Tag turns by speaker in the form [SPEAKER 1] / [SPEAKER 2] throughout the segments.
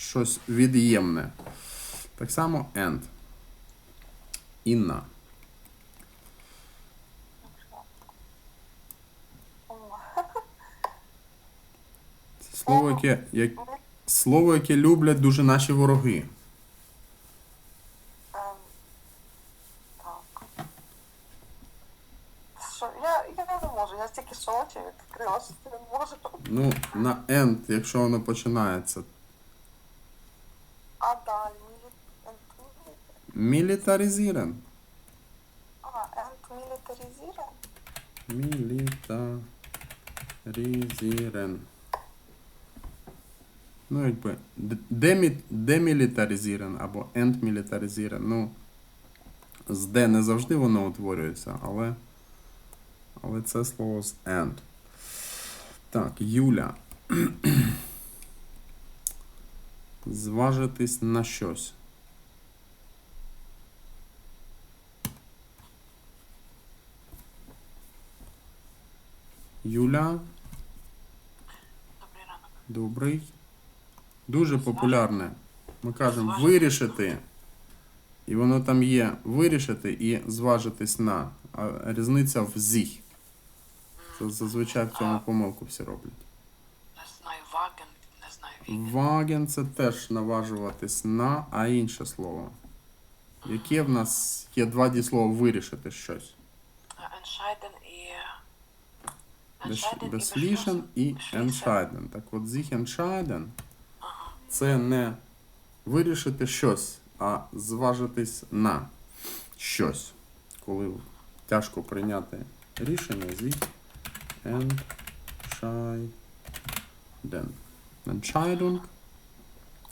[SPEAKER 1] щось від'ємне. Так само and. Інна. Це слово, яке, як, слово, яке люблять дуже наші вороги.
[SPEAKER 2] Я, я не можу, я тільки що очі відкрила, що не можу.
[SPEAKER 1] Ну, на end, якщо воно починається.
[SPEAKER 2] А далі мілі... ент-
[SPEAKER 1] Мілітаризірен.
[SPEAKER 2] А, мілітаризірен?
[SPEAKER 1] Мілітаризірен. Ну, якби демілітаризірен або ентмілітаризірен. Ну, з де не завжди воно утворюється, але, але це слово з end. Так, Юля. Зважитись на щось. Юля.
[SPEAKER 3] Добрий ранок.
[SPEAKER 1] Добрий. Дуже популярне. Ми кажемо вирішити. І воно там є вирішити і зважитись на. А різниця в зіх. Це зазвичай в цьому помилку всі роблять.
[SPEAKER 3] Не знаю ваген, не знаю віген.
[SPEAKER 1] Ваген це теж наважуватись на, а інше слово. Яке в нас є два дієслова вирішити щось.
[SPEAKER 3] Entscheiden і...
[SPEAKER 1] Бес-
[SPEAKER 3] Entscheiden і
[SPEAKER 1] Beschließen і entscheiden. Так от sich entscheiden це не вирішити щось, а зважитись на щось. Коли тяжко прийняти рішення, sich entscheiden. Entscheidung –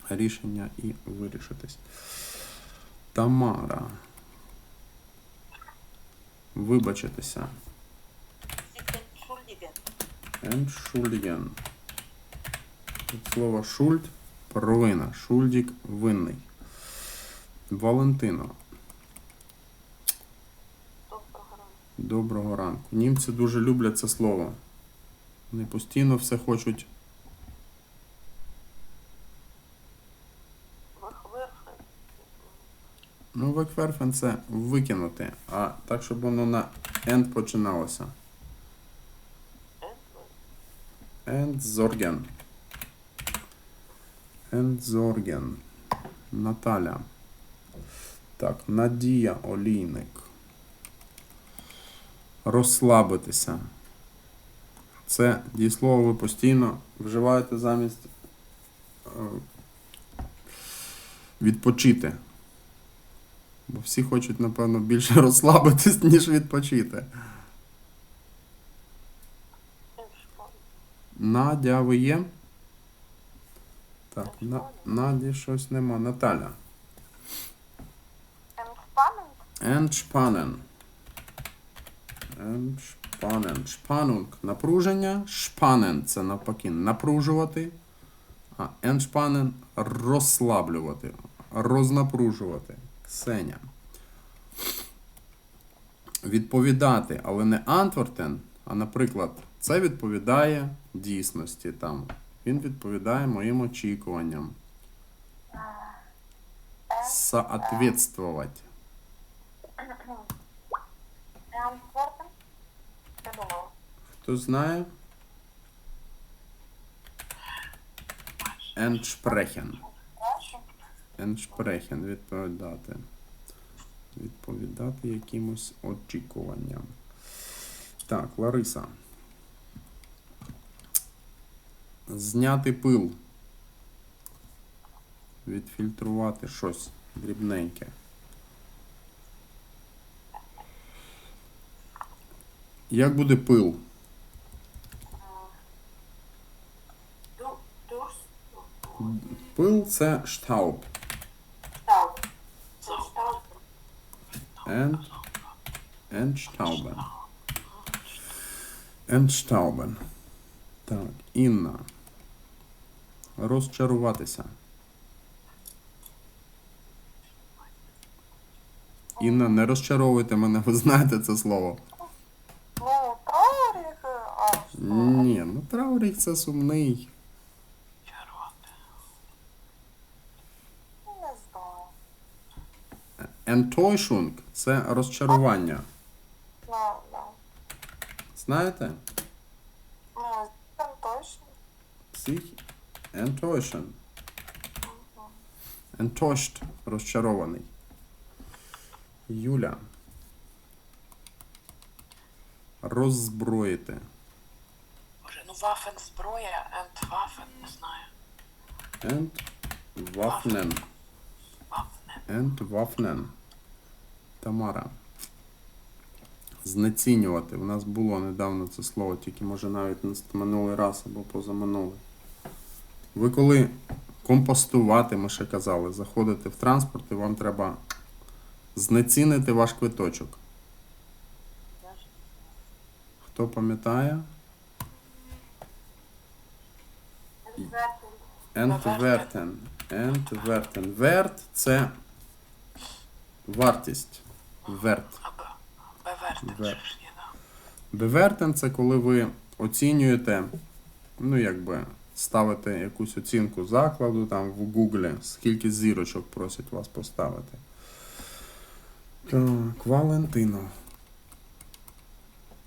[SPEAKER 1] рішення і вирішитись. Тамара. Вибачитися.
[SPEAKER 4] Entschuldigen.
[SPEAKER 1] Від слова шульд провина. Шульдік винний. Валентино.
[SPEAKER 2] Доброго ранку.
[SPEAKER 1] Доброго ранку. Німці дуже люблять це слово. Вони постійно все хочуть. Ну, векверфен це викинути, а так, щоб воно на end починалося. Entsorgen. Entsorgen. Наталя. Так, Надія Олійник. Розслабитися. Це дієслово ви постійно вживаєте замість е, відпочити. Бо всі хочуть, напевно, більше розслабитись, ніж відпочити. Надя, ви є? Так, на, Наді щось нема. Наталя. Entspannen. Entspannen. Spannung. Напруження. Spannen – це навпаки напружувати. А entspannen – розслаблювати. Рознапружувати. Ксеня. Відповідати, але не antworten, а, наприклад, це відповідає дійсності. Там. Він відповідає моїм очікуванням. Соответствовать. Хто знає? Entsprechen. Entsprechen. Відповідати. Відповідати якимось очікуванням. Так, Лариса. Зняти пил. Відфільтрувати щось дрібненьке. Як буде пил? Пил це штауб.
[SPEAKER 4] So Staub.
[SPEAKER 1] And Entstauben. Entstauben. Так, Інна розчаруватися. Інна, не розчаровуйте мене, ви знаєте це слово.
[SPEAKER 2] Ну, траурік, а що?
[SPEAKER 1] Ні, ну траурік це сумний.
[SPEAKER 3] Не
[SPEAKER 1] знаю. Це розчарування.
[SPEAKER 2] Да, да.
[SPEAKER 1] Знаєте?
[SPEAKER 2] Ну, там.
[SPEAKER 1] Псих enttäuschen. Enttäuscht – розчарований. Юля. Роззброїти.
[SPEAKER 3] Боже, ну вафен зброя, and вафен, не знаю.
[SPEAKER 1] And Entwaffnen.
[SPEAKER 3] Вафне.
[SPEAKER 1] Entwaffnen. Тамара. Знецінювати. У нас було недавно це слово, тільки може навіть минулий раз або позаминулий. Ви коли компостувати, ми ще казали, заходите в транспорт і вам треба знецінити ваш квиточок. Хто пам'ятає?
[SPEAKER 4] Entwerten.
[SPEAKER 1] Entwerten. Верт це вартість. Верт. Бевертен це коли ви оцінюєте, ну якби ставите якусь оцінку закладу там в Гуглі, скільки зірочок просять вас поставити. Так, Валентино.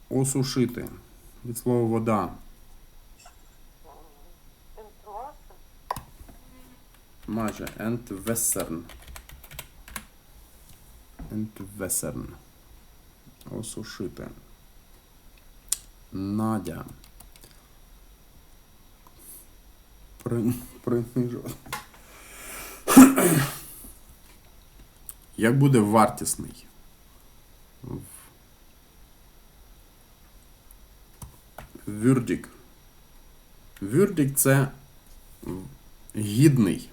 [SPEAKER 1] Осушити. Від слова вода. Майже. Entwässern. Entwässern. Осушити. Надя. Принижувати. Як буде вартісний? Вюрдік. Вюрдік це гідний.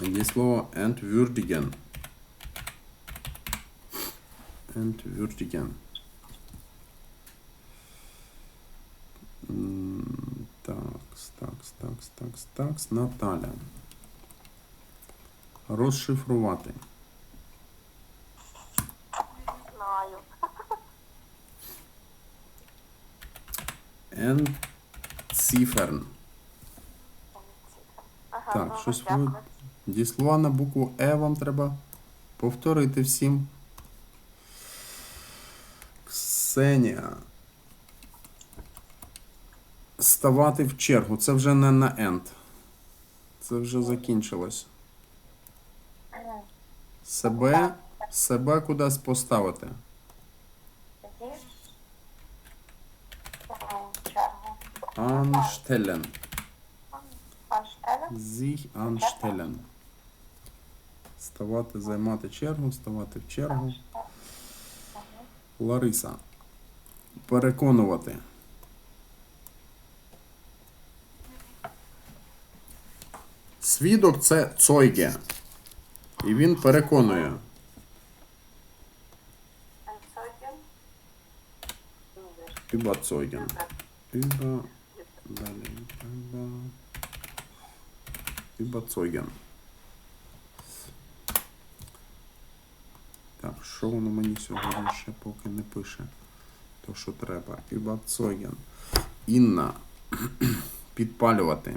[SPEAKER 1] Є слово entwürdigen. Entwürdigen. Такс, такс, такс, такс, такс. Наталя. Розшифрувати.
[SPEAKER 2] Знаю.
[SPEAKER 1] Entziffern.
[SPEAKER 2] Ага,
[SPEAKER 1] Так,
[SPEAKER 2] ну,
[SPEAKER 1] щось
[SPEAKER 2] дякую.
[SPEAKER 1] ви. Дієслова на букву Е вам треба повторити всім. Ксенія. Ставати в чергу. Це вже не на end. Це вже закінчилось. Себе, себе кудись поставити.
[SPEAKER 2] Анштеля?
[SPEAKER 1] Sich anstellen. Ставати, займати чергу, ставати в чергу. Лариса. Переконувати. Свідок це цойге. І він переконує.
[SPEAKER 4] Entzeugen.
[SPEAKER 1] Überzeugen. Über. Далі. Über. Überzeugen. Так, що воно мені сьогодні ще поки не пише? То, що треба. Überzeugen. Інна. Підпалювати.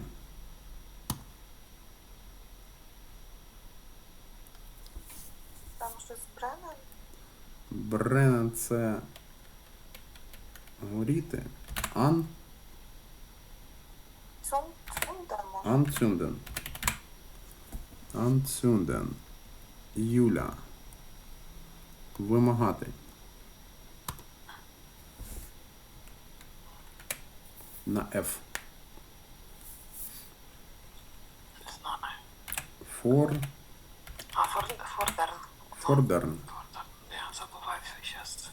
[SPEAKER 2] Там щось Бреннен?
[SPEAKER 1] Бренен це горіти. Ан. Anzünden. Anzünden. Юля. Вимагати. На F.
[SPEAKER 3] Фор, фордерн.
[SPEAKER 1] fordern.
[SPEAKER 3] Фордерн. Я забуваю все зараз.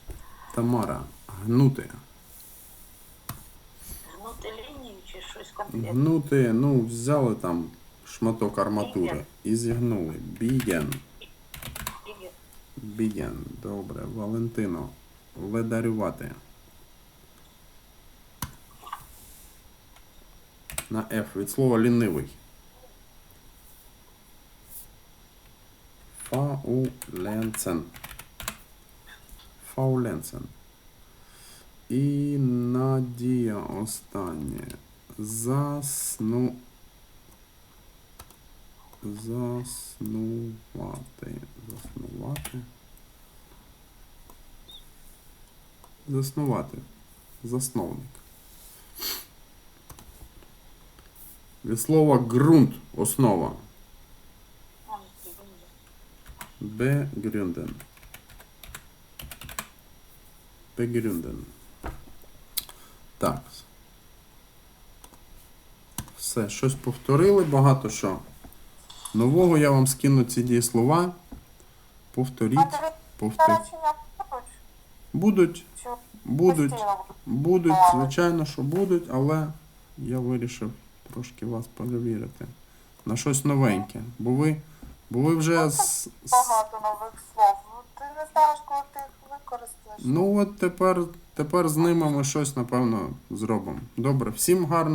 [SPEAKER 1] Тамара. Гнути.
[SPEAKER 4] Гнути лінію чи щось конкретне?
[SPEAKER 1] Гнути, ну, взяли там шматок арматури і зігнули. Біген. Біген. Добре. Валентино. Ледарювати. На F від слова лінивий. Фауленцен. Фауленцен. І Надія останнє. Засну. Заснувати. Заснувати. Заснувати. Засновник. Від слова ґрунт основа.
[SPEAKER 4] Може, Begründen.
[SPEAKER 1] Begründen. Так. Все, щось повторили, багато що. Нового я вам скину ці дієслова. Повторіть, повторіть.
[SPEAKER 2] будуть?
[SPEAKER 1] Будуть, будуть, звичайно, що будуть, але я вирішив трошки вас перевірити на щось новеньке. Бо ви, бо ви вже з, з,
[SPEAKER 2] багато нових слов. Ну, Ти не знаєш, коли ти їх використаєш.
[SPEAKER 1] Ну от тепер, тепер з ними ми щось, напевно, зробимо. Добре, всім гарно.